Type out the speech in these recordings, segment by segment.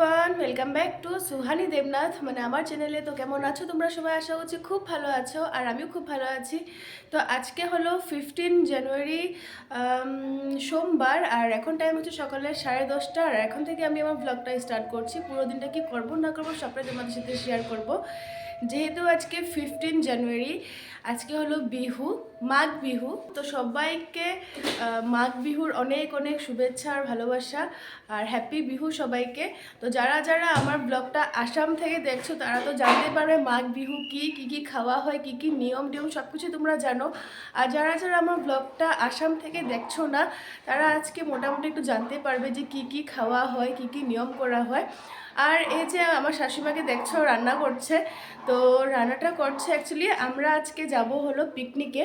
Everyone welcome back to Suhani Debnath মানে আমার চ্যানেলে তো কেমন আছো তোমরা সবাই? আশা করছি খুব ভালো আছো আর আমিও খুব ভালো আছি। তো আজকে হলো ফিফটিন জানুয়ারি সোমবার আর এখন টাইম হচ্ছে সকালের সাড়ে দশটা। আর এখন থেকে আমি আমার ব্লগটা স্টার্ট করছি। পুরো দিনটা কি করব, না করব সবটাই তোমাদের সাথে শেয়ার করব। যেহেতু আজকে ফিফটিন জানুয়ারি আজকে হলো বিহু। মাঘ বিহু। তো সবাইকে মাঘ বিহুর অনেক অনেক শুভেচ্ছা আর ভালোবাসা আর হ্যাপি বিহু সবাইকে। তো যারা যারা আমার ব্লগটা আসাম থেকে দেখছ, তারা তো জানতে পারবে মাঘ বিহু কি কি কি খাওয়া হয়, কি কি নিয়ম টিয়ম সব কিছু তোমরা জানো। আর যারা যারা আমার ব্লগটা আসাম থেকে দেখছ না, তারা আজকে মোটামুটি একটু জানতে পারবে যে কি কি খাওয়া হয়, কি কি নিয়ম করা হয়। আর এই যে আমার শাশুড়িমাকে দেখছ, রান্না করছে, তো রান্নাটা করছে অ্যাকচুয়ালি আমরা আজকে যাব হলো পিকনিকে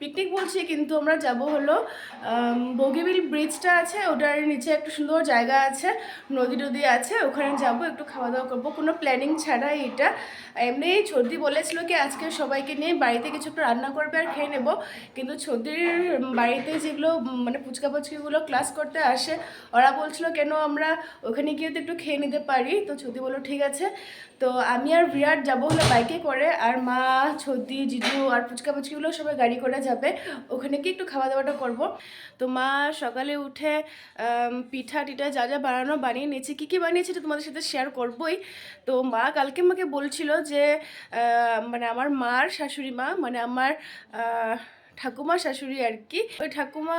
পিকনিক বলছি, কিন্তু আমরা যাব হলো বগিবিল ব্রিজটা আছে, ওটার নিচে একটা সুন্দর জায়গা আছে নদী টদী আছে, ওখানে যাব, একটু খাওয়া দাওয়া করব। কোনো প্ল্যানিং ছাড়াই এটা। এমনি ছর্দি বলেছিল কি, আজকে সবাইকে নিয়ে বাড়িতে কিছু একটু রান্না করবে আর খেয়ে নেব। কিন্তু ছর্দির বাড়িতে যেগুলো মানে পুচকা পুচকিগুলো ক্লাস করতে আসে, ওরা বলছিল কেন আমরা ওখানে গিয়ে তো একটু খেয়ে নিতে পারি? তো ছর্দি বলল, ঠিক আছে। তো আমি আর বিরাট যাব হলো বাইকে করে, আর মা, ছর্দি, জিজু আর পুচকা পুচকিগুলো সবাই গাড়ি করে যাবে। ওখানে কি একটু খাওয়া দাওয়াটা করব। তো মা সকালে উঠে পিঠা টিঠা যা যা বানানো বানিয়ে নিয়েছে। কী কী বানিয়েছে এটা তোমাদের সাথে শেয়ার করবোই। তো মা কালকে আমাকে বলছিল যে মানে আমার মার শাশুড়ি মা মানে আমার ঠাকুমা শাশুড়ি আর কি ওই ঠাকুমা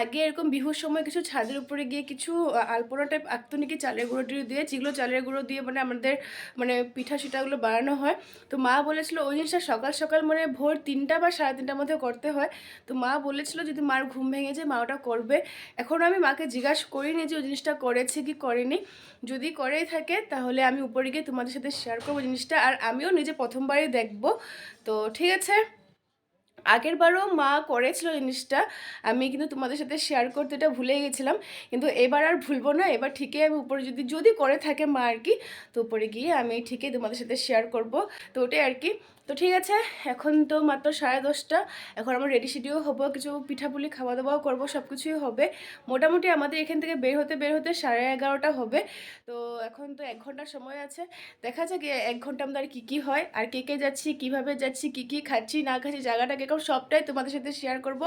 আগে এরকম বিহুর সময় কিছু ছাদের উপরে গিয়ে কিছু আলপনা টাইপ আঁকতো নাকি চালের গুঁড়ো টুড়ো দিয়ে যেগুলো চালের গুঁড়ো দিয়ে মানে আমাদের মানে পিঠা সিঠাগুলো বানানো হয়। তো মা বলেছিল, ওই জিনিসটা সকাল সকাল মানে ভোর তিনটা বা সাড়ে তিনটার মধ্যে করতে হয়। তো মা বলেছিল, যদি মার ঘুম ভেঙে যায়, মা ওটা করবে। এখন আমি মাকে জিজ্ঞাসা করিনি যে ওই জিনিসটা করেছে কি করেনি? যদি করেই থাকে, তাহলে আমি উপরে গিয়ে তোমাদের সাথে শেয়ার করব জিনিসটা। আর আমিও নিজে প্রথমবারই দেখব। তো ঠিক আছে? আগের বারও মা করেছিল জিনিসটা, আমি কিন্তু তোমাদের সাথে শেয়ার করতে এটা ভুলে গেছিলাম, কিন্তু এবার আর ভুলবো না, এবার ঠিকই আমি উপরে যদি যদি করে থাকে মা আর কি, তো উপরে গিয়ে আমি ঠিকই তোমাদের সাথে শেয়ার করব, তো ওটাই আর কি। তো ঠিক আছে, এখন তো মাত্র সাড়ে দশটা। এখন আমার রেডি সেডিও হব, কিছু পিঠাপুলি খাওয়া দাওয়াও করব সব কিছুই হবে। মোটামুটি আমাদের এখান থেকে বের হতে বের হতে সাড়ে এগারোটা হবে। তো এখন তো এক ঘণ্টার সময় আছে। দেখা যাক এক ঘণ্টা আমাদের কী কী হয়, আর কে কে যাচ্ছি, কীভাবে যাচ্ছি, কী কী খাচ্ছি, না খাচ্ছি জায়গাটা কীরকম সবটাই তোমাদের সাথে শেয়ার করব।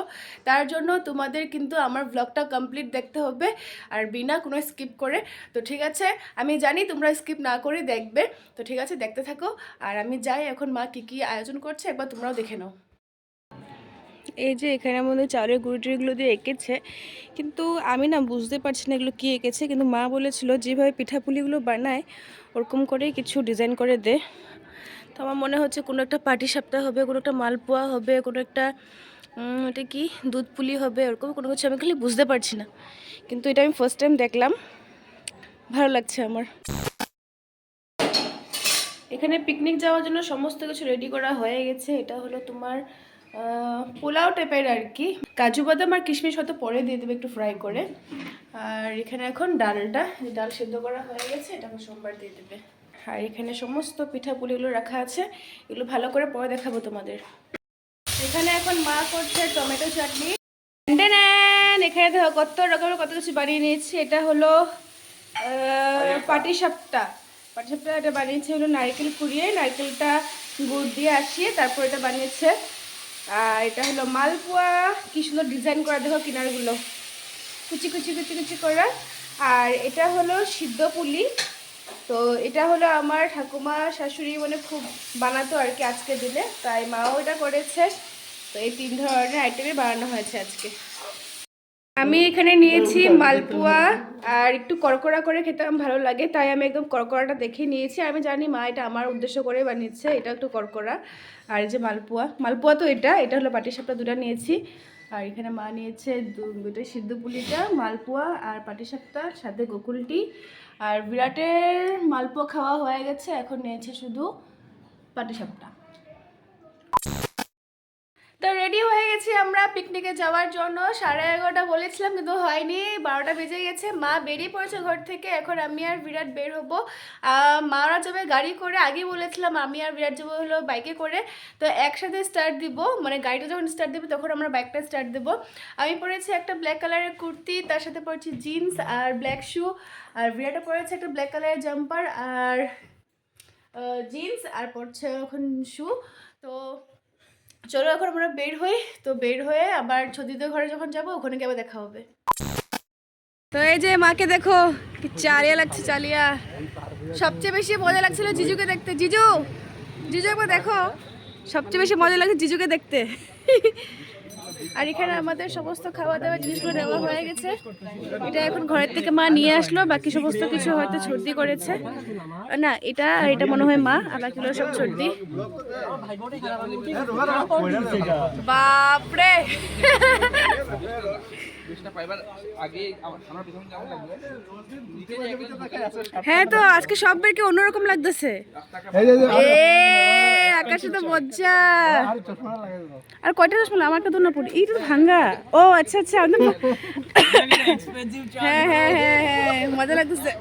তার জন্য তোমাদের কিন্তু আমার ব্লগটা কমপ্লিট দেখতে হবে, আর বিনা কোনো স্কিপ করে। তো ঠিক আছে, আমি জানি তোমরা স্কিপ না করে দেখবে। তো ঠিক আছে, দেখতে থাকো। আর আমি যাই, এখন মা কী কী আয়োজন করছে, একবার তোমরাও দেখে নাও। এই যে এখানে আমাদের চালের গুঁড়িগুলো দিয়ে এঁকেছে, কিন্তু আমি না বুঝতে পারছি না এগুলো কী এঁকেছে, কিন্তু মা বলেছিল যেভাবে পিঠাপুলিগুলো বানায়, ওরকম করেই কিছু ডিজাইন করে দে। তো আমার মনে হচ্ছে কোনো একটা পাটি সাপ্তাহ হবে, কোনো একটা মালপোয়া হবে, কোনো একটা এটা কি দুধ পুলি হবে, ওরকম কোনো কিছু আমি খালি বুঝতে পারছি না। কিন্তু এটা আমি ফার্স্ট টাইম দেখলাম, ভালো লাগছে আমার। এখানে পিকনিক যাওয়ার জন্য সমস্ত কিছু রেডি করা হয়ে গেছে। এটা হলো তোমার পোলাও টাইপের আর কি। কাজু বাদাম আর কিশমিশ হয়তো পরে দিয়ে দেবে একটু ফ্রাই করে। আর এখানে এখন ডালটা ডাল সেদ্ধ করা হয়ে গেছে এটা এখন সোমবার দিয়ে দেবে। আর এখানে সমস্ত পিঠাপুলিগুলো রাখা আছে এগুলো ভালো করে পরে দেখাবো তোমাদের। এখানে এখন মা করছে টমেটো চাটনি। এখানে দেখো কত রকমের কত কিছু বানিয়ে নিয়েছি। এটা হলো পাটি সাপটা পাটি এটা বানিয়েছে হলো নারকেল কুড়িয়ে নারকেলটা গুড় দিয়ে আসিয়ে তারপর এটা বানিয়েছে। আর এটা হলো মালপোয়া। কি সুন্দর ডিজাইন করা, দেখো কিনারগুলো। কুচি কুচি কুচি কুচি করা। আর এটা হলো সিদ্ধ পুলি। তো এটা হলো আমার ঠাকুমা শাশুড়ি মানে খুব বানাতো আর কি আজকে দিলে তাই মাও এটা করেছে। তো এই তিন ধরনের আইটেমই বানানো হয়েছে আজকে। আমি এখানে নিয়েছি মালপোয়া আর একটু কড়কড়া করে খেতে আমার ভালো লাগে, তাই আমি একদম কড়কড়াটা দেখে নিয়েছি। আমি জানি মা এটা আমার উদ্দেশ্য করে বানিয়েছে, এটা একটু কড়কড়া আর এই যে মালপোয়া মালপোয়া তো এটা এটা হলো পাটিসাপটা দুটা নিয়েছি। আর এখানে মা নিয়েছে দু- দুটো সিদ্ধ পুলিটা, মালপোয়া আর পাটিসাপটা সাথে গোকুলটি। আর বিরাটের মালপোয়া খাওয়া হয়ে গেছে, এখন নিয়েছে শুধু পাটিসাপটা তো রেডি হয়ে গেছি আমরা পিকনিকে যাওয়ার জন্য। সাড়ে এগারোটা বলেছিলাম, কিন্তু হয়নি। বারোটা বেজে গেছে। মা বেরিয়ে পড়েছে ঘর থেকে। এখন আমি আর বিরাট বের হব। মারা যাবে গাড়ি করে। আগেই বলেছিলাম আমি আর বিরাট যাব হলো বাইকে করে। তো একসাথে স্টার্ট দিব। মানে গাড়িটা যখন স্টার্ট দিবে, তখন আমরা বাইকটা স্টার্ট দেবো। আমি পরেছি একটা ব্ল্যাক কালারের কুর্তি, তার সাথে পরেছি জিন্স আর ব্ল্যাক শু আর বিরাটও পরেছে একটা ব্ল্যাক কালারের জাম্পার আর জিন্স আর পরছে এখন শু তো চলো এখন আমরা বের হই। তো বের হয়ে আবার ছদিদের ঘরে যখন যাব, ওখানে গিয়ে দেখা হবে। তো এই যে মাকে দেখো, কি চালিয়া লাগছে চালিয়া। সবচেয়ে বেশি মজা লাগছিল জিজুকে দেখতে। জিজু জিজু একবার দেখো। সবচেয়ে বেশি মজা লাগছে জিজুকে দেখতে। আর এখানে আমাদের সমস্ত খাওয়া দাওয়া জিনিসগুলো নেওয়া হয়ে গেছে। এটা এখন ঘরের থেকে মা নিয়ে আসলো বাকি সমস্ত কিছু হয়তো সর্দি করেছে। না এটা আর এটা মনে হয় মা আর বাকিগুলো সব সর্দি বাপরে! হ্যাঁ তো আজকে সব বেরকে অন্যরকম লাগতেছে। আকাশে তো মজা আর কয়টা চশমা আমার তো না তো ভাঙ্গা ও আচ্ছা আচ্ছা হ্যাঁ হ্যাঁ হ্যাঁ হ্যাঁ মজা লাগতেছে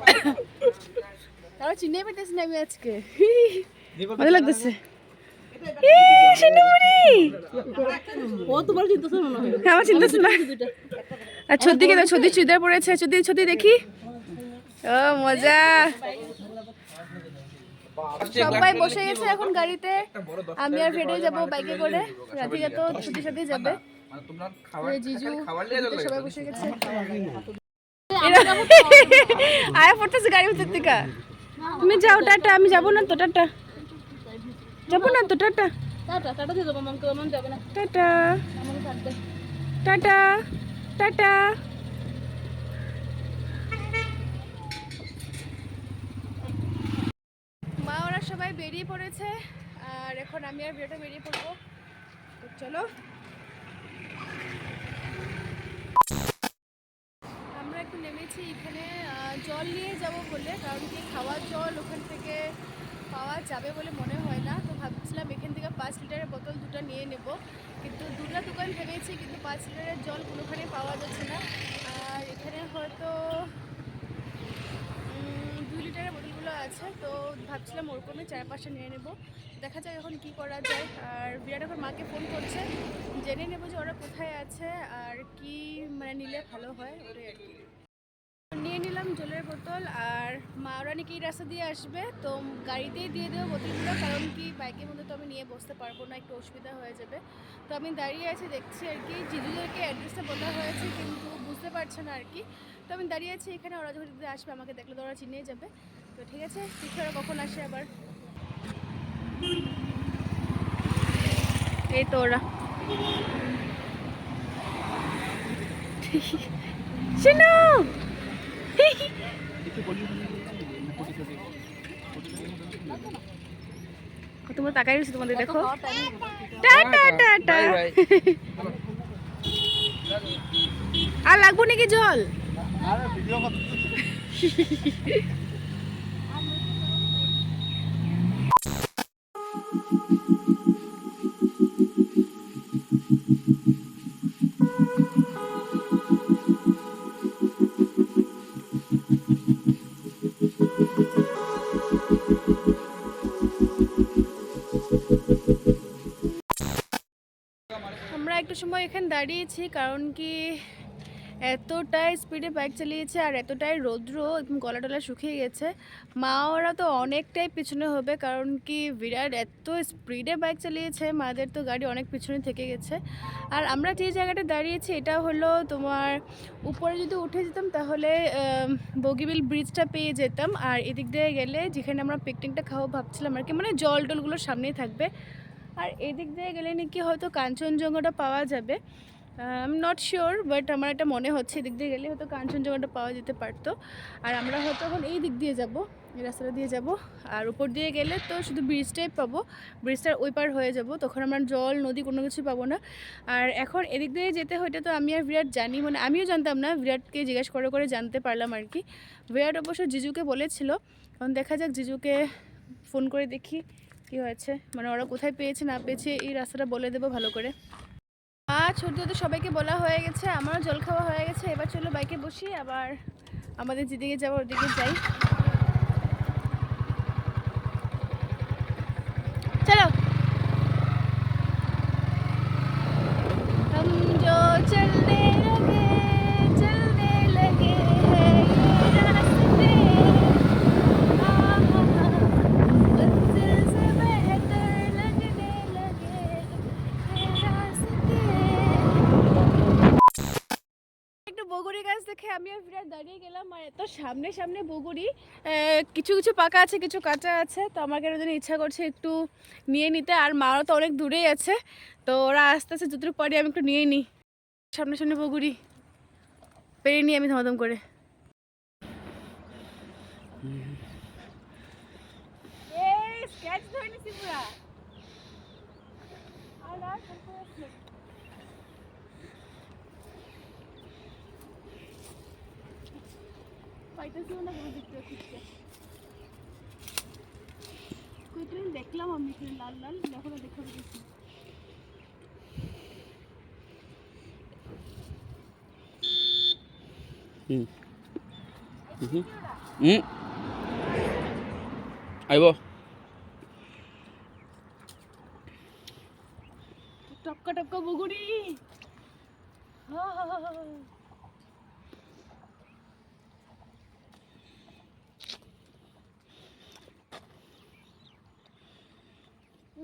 তারা চিনে পেতেছি না আমি আজকে মজা লাগতেছে ই, সিন্ধুমণি। আমার চিন্তা না। আর ছদ্দিকে দেখ ও মজা। সবাই বসে গেছে এখন গাড়িতে। আমি আর ভেটে যাব বাইকে করে। রাধিকা তো ছুটির সাথে যাবে। ওই জিজু তো সবাই বসে গেছে। আয়া পড়তেছে গাড়ি ভিতর থেকে। তুমি যাও টাটা আমি যাব না তো টাটা। যাব না তো টাটা। Tata tata tata. মা ওরা সবাই বেরিয়ে পড়েছে। আর এখন আমি আর বেরোটা বেরিয়ে পড়ব। চলো। আমরা একটু নেমেছি এখানে জল নিয়ে যাব বলে, কারণ কি খাওয়ার জল ওখান থেকে পাওয়া যাবে বলে মনে হয় না। তো ভাবছিলাম এখান থেকে পাঁচ লিটারের বোতল দুটো নিয়ে নেব। কিন্তু দুটো দোকান ভেবেছি, কিন্তু পাঁচ লিটারের জল কোনোখানে পাওয়া যাচ্ছে না। আর এখানে হয়তো লিটারের বোতলগুলো আছে, তো ভাবছিলাম ওরকমই চার পাঁচটা নিয়ে নেব। দেখা যাক এখন কি করা যায়। আর বিরাট এখন মাকে ফোন করছে, জেনে নেব যে ওরা কোথায় আছে আর কি মানে নিলে ভালো হয় ওটাই আর কি। নিয়ে নিলাম জলের বোতল আর মা ওরা নাকি রাস্তা দিয়ে আসবে, তো গাড়িতেই দিয়ে দেবো বোতলগুলো, কারণ কি বাইকের মধ্যে তো আমি নিয়ে বসতে পারব না, একটু অসুবিধা হয়ে যাবে। তো আমি দাঁড়িয়ে আছি, দেখছি আর কি, জিজুদেরকে অ্যাড্রেসটা বলা হয়েছে, কিন্তু বুঝতে পারছে না আর কি। তো আমি দাঁড়িয়ে আছি এখানে ওরা যখন আসবে আমাকে দেখলে তো ওরা চিনেই যাবে। তো ঠিক আছে দেখি ওরা কখন আসে আবার? এই তো ওরা। শোনো! তোমরা তাকাই রয়েছে তোমাদের দেখো। টাটা টাটা আর লাগবো নাকি জল? আমরা একটু সময় এখানে দাঁড়িয়েছি কারণ কি এতটাই স্পিডে বাইক চালিয়েছে আর এতটাই রৌদ্র একদম গলা টলা শুকিয়ে গেছে। মা ওরা তো অনেকটাই পিছনে হবে কারণ কি বিরাট এত স্পিডে বাইক চালিয়েছে, মাদের তো গাড়ি অনেক পিছনে থেকে গেছে। আর আমরা যে জায়গাটা দাঁড়িয়েছি এটা হলো তোমার উপরে যদি উঠে যেতাম তাহলে বগিবিল ব্রিজটা পেয়ে যেতাম। আর এদিক দিয়ে গেলে যেখানে আমরা পিকনিকটা খাওয়া ভাবছিলাম আর কি মানে জল টলগুলো সামনেই থাকবে। আর এদিক দিয়ে গেলে নাকি হয়তো কাঞ্চনজঙ্ঘাটা পাওয়া যাবে। আই নট শিওর বাট আমার এটা মনে হচ্ছে, এদিক দিয়ে গেলে হয়তো কাঞ্চনজঙ্ঘাটা পাওয়া যেতে পারতো। আর আমরা হয়তো এখন এই দিক দিয়ে যাব, এই রাস্তাটা দিয়ে যাব। আর উপর দিয়ে গেলে তো শুধু ব্রিজটাই পাবো। ব্রিজটার ওই পার হয়ে যাব, তখন আমরা জল, নদী কোনো কিছু পাবো না। আর এখন এদিক দিয়ে যেতে হয়তো তো আমি আর বিরাট জানি মানে আমিও জানতাম না, বিরাটকে জিজ্ঞেস করে করে জানতে পারলাম আর কি। বিরাট অবশ্য জিজুকে বলেছিল, এখন দেখা যাক জিজুকে ফোন করে দেখি কি হয়েছে। মানে ওরা কোথায় পেয়েছে, না পেয়েছে, এই রাস্তাটা বলে দেবো ভালো করে। আজ ছোট তো সবাইকে বলা হয়ে গেছে, আমারও জল খাওয়া হয়ে গেছে, এবার চলো বাইকে বসি, আবার আমাদের যেদিকে যাব ওদিকে যাই। চলো। আমি দাঁড়িয়ে গেলাম আর এত সামনে সামনে বগুড়ি। কিছু কিছু পাকা আছে, কিছু কাঁচা আছে। তো আমার কেন যেন ইচ্ছা করছে একটু নিয়ে নিতে। আর মারও তো অনেক দূরেই আছে। তো ওরা আস্তে আস্তে যতটুকু পারি আমি একটু নিয়ে নিই। সামনে সামনে বগুড়ি। পেরে নিই আমি ধমাধম করে। স্কেচ ধরে নিছি পুরা। আর আর পাইতেছিও না কোনো দিক থেকে ঠিকঠাক। কই দেখলাম আমি লাল লাল এখনও দেখা পেয়েছি হুম। হুম। হুম। আহিব টপকা টপকা বগুড়ি হা, হা, হা, হা। ওই- ওই গাড়ি-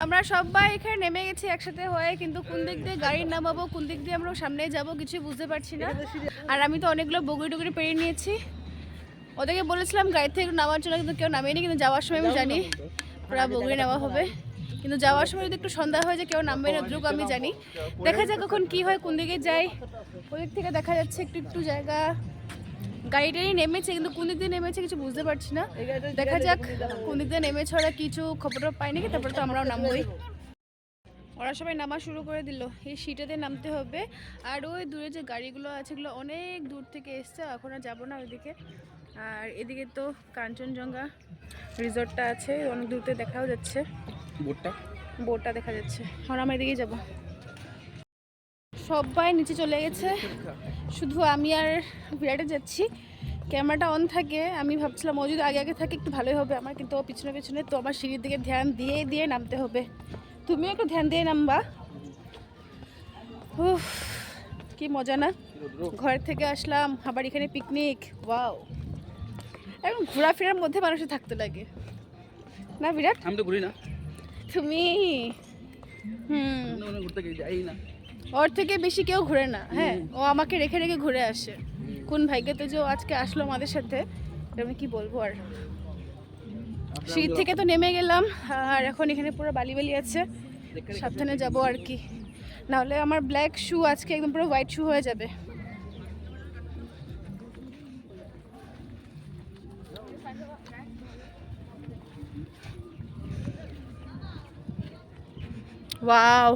আমরা সবাই এখানে নেমে গেছি একসাথে হয়ে, কিন্তু কোন দিক দিয়ে গাড়ি নামাবো, কোন দিক দিয়ে আমরা সামনে যাব কিছু বুঝতে পারছি না। আর আমি তো অনেকগুলো বগুড়ি টুকরি পেরিয়ে নিয়েছি। ওদেরকে বলেছিলাম গাড়ি থেকে নামার জন্য কিন্তু কেউ নামেনি, কিন্তু যাওয়ার সময় আমি জানি পুরা বগুড়ি নেওয়া হবে। কিন্তু যাওয়ার সময় যদি একটু সন্ধ্যা হয় যায় কেউ নামবে না দ্রুক আমি জানি। দেখা যাক কখন কি হয়, কোন দিকে যাই। ওদিক থেকে দেখা যাচ্ছে একটু একটু জায়গা গাড়ি টাড়ি নেমেছে কিন্তু কোন দিক দিয়ে নেমেছে কিছু বুঝতে পারছি না। দেখা যাক কোন দিক দিয়ে নেমেছে ওরা কিছু খবর পাই নাকি তারপরে তো আমরাও নামবোই। ওরা সবাই নামা শুরু করে দিল। এই সিটাতে নামতে হবে। আর ওই দূরে যে গাড়িগুলো আছে এগুলো অনেক দূর থেকে এসছে এখন আর যাব না ওইদিকে। আর এদিকে তো কাঞ্চনজঙ্ঘা রিসর্টটা আছে অনেক দূরতে দেখাও যাচ্ছে। বোটটা? বোটটা দেখা যাচ্ছে। এখন আমরা এদিকেই যাব। সবাই নিচে চলে গেছে। শুধু আমি আর বিরাটে যাচ্ছি। ক্যামেরাটা অন থাকে আমি ভাবছিলাম ও যদি আগে আগে থাকে একটু ভালোই হবে। আমার কিন্তু ও পিছনে পিছনে তো আমার সিঁড়ির দিকে ধ্যান দিয়ে দিয়ে নামতে হবে। তুমিও একটু ধ্যান দিয়ে নামবা। উফ কি মজা না? ঘর থেকে আসলাম আবার এখানে পিকনিক ওয়াও এবং ঘোরাফেরার মধ্যে মানুষের থাকতে লাগে। না বিরাট? আমি তো ঘুরি না। তুমি? হুম। ঘুরতে যাই না। ওর থেকে বেশি কেউ ঘুরে না হ্যাঁ ও আমাকে রেখে রেখে ঘুরে আসে। কোন ভাগ্যতে যে ও আজকে আসলো আমাদের সাথে আমি কি বলব আর? শীত থেকে তো নেমে গেলাম, আর এখন এখানে পুরো বালি বালি আছে, সাবধানে যাব আর কি। নাহলে আমার ব্ল্যাক শু আজকে একদম পুরো হোয়াইট শু হয়ে যাবে। ওয়াও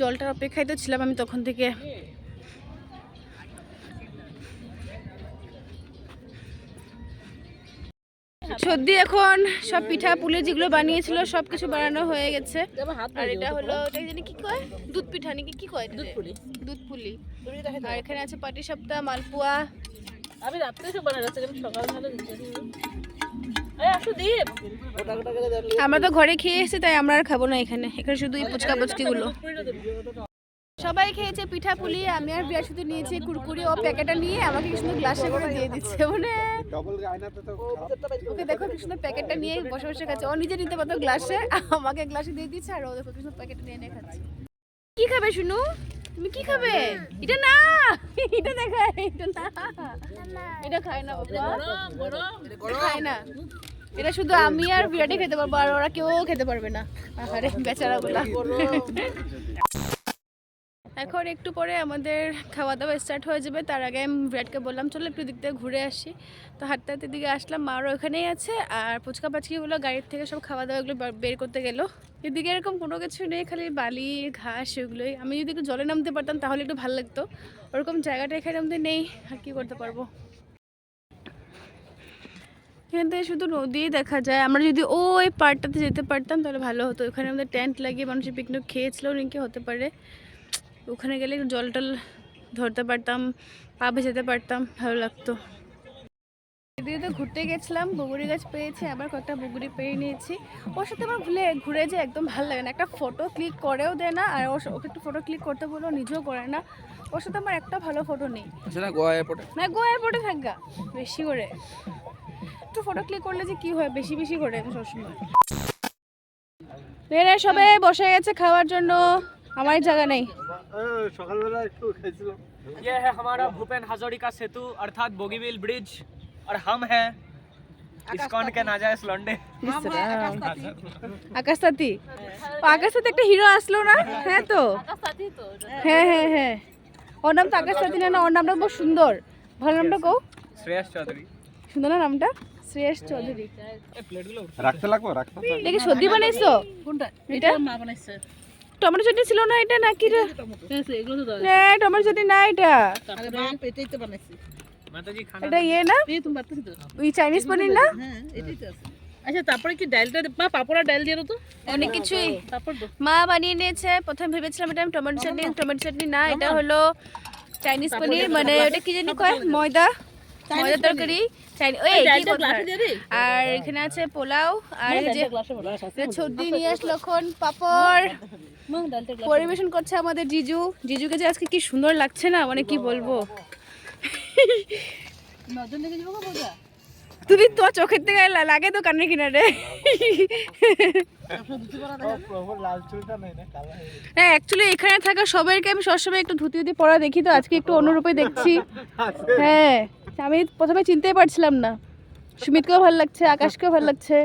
জলটার অপেক্ষায় তো ছিলাম আমি তখন থেকে। সর্দি এখন সব পিঠা পুলি যেগুলো বানিয়েছিল সব কিছু বানানো হয়ে গেছে। আর এটা হলো এটা জানি কি কয়? দুধ পিঠা নাকি? কি কয় দুধ পুলি। দুধ পুলি। আর এখানে আছে পাটি সাপ্তাহ মালপোয়া। আমি রাত্রে সব আমি সকাল বেলা আমরা তো ঘরে খেয়ে এসেছি, তাই আমরা আর খাব না এখানে। এখানে শুধু এই পুচকা পুচকিগুলো। সবাই খেয়েছে পিঠা পুলি, আমি আর বিয়া শুধু নিয়েছি কুরকুরি। ও প্যাকেটটা নিয়ে আমাকে কি সুন্দর গ্লাসে করে দিয়ে দিচ্ছে মানে ওকে দেখো কি সুন্দর প্যাকেটটা নিয়ে বসে বসে খাচ্ছে। ও নিজে নিতে পারতো গ্লাসে, আমাকে গ্লাসে দিয়ে দিচ্ছে, আর ও দেখো কি সুন্দর প্যাকেটটা নিয়ে নিয়ে খাচ্ছে। কি খাবে শুনু? তুমি কি খাবে? এটা না! এটা দেখায় এটা না। এটা খায় না, বাবা। খায় না। এটা শুধু আমি আর বিরাটই খেতে পারব, আর ওরা কেউ খেতে পারবে না। আরে বেচারা গুলা এখন একটু পরে আমাদের খাওয়া দাওয়া স্টার্ট হয়ে যাবে। তার আগে আমি বিরাটকে বললাম, চলো একটু দিক থেকে ঘুরে আসি। তো হাঁটতে হাঁটতে দিকে আসলাম মারও ওখানেই আছে। আর ফুচকা পাচকিগুলো গাড়ির থেকে সব খাওয়া দাওয়াগুলো বার- বের করতে গেলো। এদিকে এরকম কোনো কিছু নেই, খালি বালি, ঘাস এগুলোই। আমি যদি একটু জলে নামতে পারতাম, তাহলে একটু ভালো লাগতো। ওরকম জায়গাটা এখানে আমাদের নেই, আর কী করতে পারব? এখান থেকে শুধু নদী দেখা যায়। আমরা যদি ওই পার্টটাতে যেতে পারতাম, তাহলে ভালো হতো। ওখানে আমাদের টেন্ট লাগিয়ে মানুষের পিকনিক খেয়েছিল, নাকি হতে পারে। ওখানে গেলে একটু জল টল ধরতে পারতাম পা ভেজাতে পারতাম ভালো লাগতো। এদিকে তো ঘুরতে গেছিলাম বগুড়ি গাছ পেয়েছি আবার কয়েকটা বগুড়ি পেয়ে নিয়েছি। ওর সাথে আমার ভুলে ঘুরে যে একদম ভালো লাগে না। একটা ফটো ক্লিক করেও দেয় না আর ওর ওকে একটু ফটো ক্লিক করতে বলেও নিজেও করে না। ওর সাথে আমার একটা ভালো ফটো নেই। না গোয়া এয়ারপোর্টে না গো এয়ারপোর্টে থাকগা বেশি করে। একটু ফটো ক্লিক করলে যে কি হয় বেশি বেশি করে সবসময়। এরা সবাই বসে গেছে খাওয়ার জন্য আমার জায়গা নেই। ये है हमारा भूपेन हाजोरिका सेतु अर्थात बोगीबिल ब्रिज और हम हैं इस्कॉन के नाजायज लौंडे আকাশ তাতি ও আকাশ তাতি একটা হিরো আসলো না হ্যাঁ তো সাথী তো হ্যাঁ হ্যাঁ হ্যাঁ ওর নাম তো আকাশ তাতি না না ওর নামটা বহু সুন্দর ভালো নামটা কও श्रेयस चौधरी সুন্দর না নামটা শ্রেয়স চৌধুরী রাখতে লাগবো রাখতে দেখি সর্দি বানাইছো কোনটা এটা? এটা মা বানাইছে টমেটো চাটনি ছিল না এটা নাকি রে টমেটো চাটনি না এটা। এটা ইয়ে না? ওই চাইনিজ পনির না? আচ্ছা তারপরে কি ডালটা মা পাপড়া ডাল দিয়ে তো? অনেক কিছুই। মা বানিয়ে নিয়েছে। প্রথমে ভেবেছিলাম এটা টমেটো চাটনি টমেটো চাটনি না এটা হলো চাইনিজ পনির মানে ওটা কি জানি কয়? ময়দা। ময়দা তরকারি। আর এখানে আছে পোলাও আর যে ছর্দি নিয়ে আসলো পাপড়। পরিবেশন করছে আমাদের জিজু। জিজুকে যে আজকে কি সুন্দর লাগছে না মানে কি বলব? তুমি তোমার চোখের থেকে লাগে তো কানের কিনারে। হ্যাঁ অ্যাকচুয়ালি এখানে থাকা সবাইকে আমি সবসময় একটু ধুতি ধুতি পরা দেখি তো আজকে একটু অন্যরূপে দেখছি। হ্যাঁ আমি প্রথমে চিনতেই পারছিলাম না। সুমিতকেও ভালো লাগছে আকাশকেও ভালো লাগছে।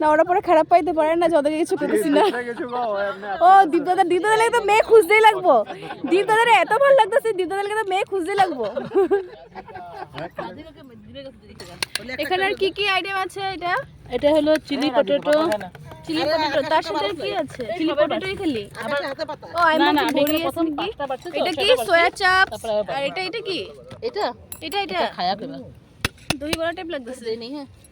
না ওরা পরে খারাপ পাইতে পারে না যত কিছু করতেছি না। ও দীপদাদা দীপদাদাকে তো মেয়ে খুঁজতেই লাগবো। দীপদাদার এত ভালো লাগতেছে দীপদাদাকে তো মেয়ে খুঁজতেই লাগবো। এখানে আর কি কি আইটেম আছে এটা? এটা হলো চিলি পটেটো। চিলি পটেটো তার সাথে কি আছে? চিলি পটেটোই খালি। ও না না প্রথম এটা কি। সোয়া চাপ আর এটা এটা কি? এটা এটা এটা। খায়া দই বড়া টাইপ লাগতেছে। নেই হ্যাঁ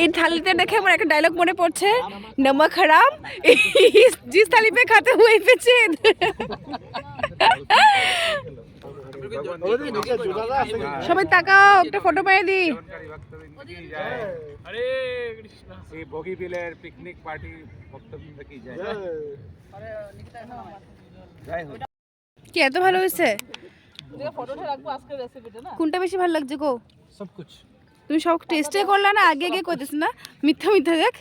এই থালিতে দেখে আমার একটা ডায়লগ মনে পড়ছে নমক হারাম জিস থালি পে খাতে হুয়ে পেছে সবাই তাকাও একটা ফটো পাই দি। কি এত ভালো হয়েছে? কোনটা বেশি ভালো লাগছে গো? সব কিছু তুমি সব টেস্টে করলা না আগে আগে কইতেছ না? মিথ্যা মিথ্যা দেখ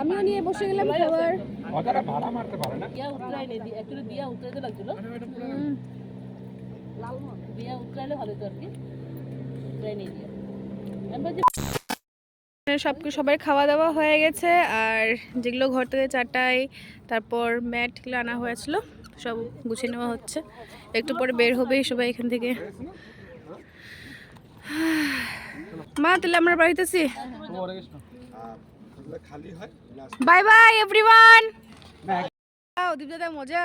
আমিও নিয়ে বসে গেলাম খাবার। ওরা ভাড়া মারতে পারে না। দিয়া উতরাই নেই একটু দিয়া উতরাইতে লাগছিল লাল দিয়া উতরাইলে ভালো হতো আর কি। উতরাই নেই দিয়া। সব সবার খাওয়া দাওয়া হয়ে গেছে আর যেগুলো ঘর থেকে চাটাই তারপর ম্যাটগুলো আনা হয়েছিল সব গুছিয়ে নেওয়া হচ্ছে। একটু পরে বের হবে সবাই এখান থেকে। মা, তাহলে আমরা বাড়িতেছি। বাই বাই এভরিওয়ান দীপ দাদা, মজা।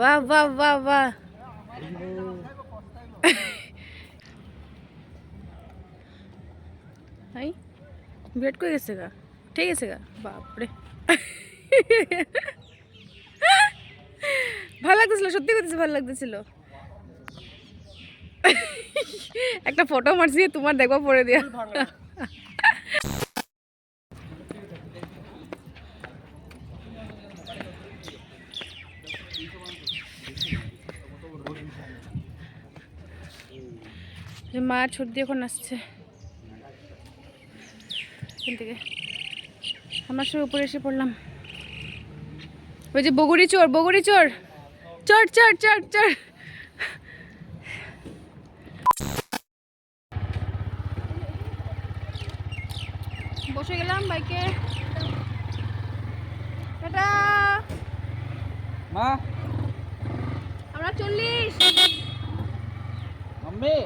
বাহ বাহ বাহ বাহ হাই বেড করে গেছে গা। ঠিক আছে গা, বাপরে। ভালো লাগতেছিল, সত্যি করতেছে ভালো লাগতেছিল। একটা ফটো মারছি, তোমার দেখবা পরে দিয়া। মা ছোট দিয়ে এখন আসছে। আমরা সব উপরে এসে পড়লাম। ওই যে বগুড়ি চোর বগুড়ি চোর। চর চর চর চর। বসে গেলাম বাইকে। টাটা। মা। আমরা চল্লিশ। মাম্মি।